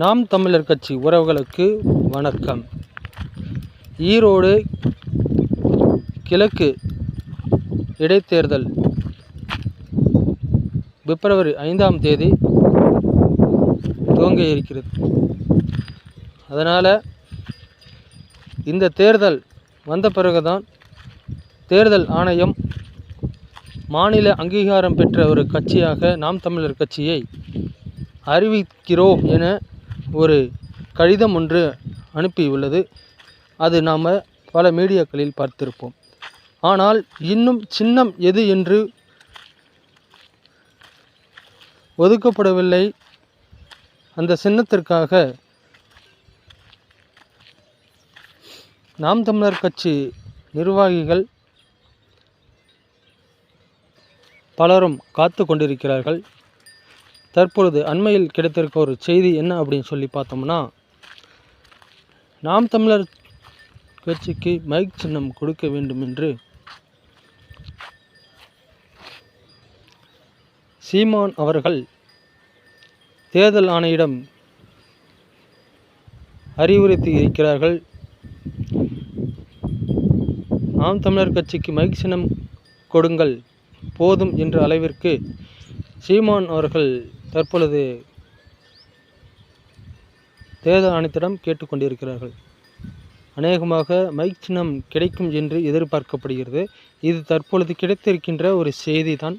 நாம் தமிழர் கட்சி உறவுகளுக்கு வணக்கம். ஈரோடு கிழக்கு இடைத்தேர்தல் பிப்ரவரி ஐந்தாம் தேதி துவங்க இருக்கிறது. அதனால் இந்த தேர்தல் வந்த பிறகுதான் தேர்தல் ஆணையம் மாநில அங்கீகாரம் பெற்ற ஒரு கட்சியாக நாம் தமிழர் கட்சியை அறிவிக்கிறோம் என ஒரு கடிதம் ஒன்று அனுப்பியுள்ளது. அது நாம் பல மீடியாக்களில் பார்த்திருப்போம். ஆனால் இன்னும் சின்னம் எது என்று ஒதுக்கப்படவில்லை. அந்த சின்னத்திற்காக நாம் தமிழர் கட்சி நிர்வாகிகள் பலரும் காத்து கொண்டிருக்கிறார்கள். தற்பொழுது அண்மையில் கிடைத்திருக்க ஒரு செய்தி என்ன அப்படின்னு சொல்லி பார்த்தோம்னா நாம் தமிழர் கட்சிக்கு மைக் சின்னம் கொடுக்க வேண்டும் என்று சீமான் அவர்கள் தேர்தல் ஆணையிடம் அறிவுறுத்தி இருக்கிறார்கள். நாம் தமிழர் கட்சிக்கு மைக் சின்னம் கொடுங்கள் போதும் என்ற அளவிற்கு சீமான் அவர்கள் தற்பொழுது தேர்தல் ஆணையத்திடம் கேட்டுக்கொண்டிருக்கிறார்கள். அநேகமாக மைக் சின்னம் கிடைக்கும் என்று எதிர்பார்க்கப்படுகிறது. இது தற்பொழுது கிடைத்திருக்கின்ற ஒரு செய்தி தான்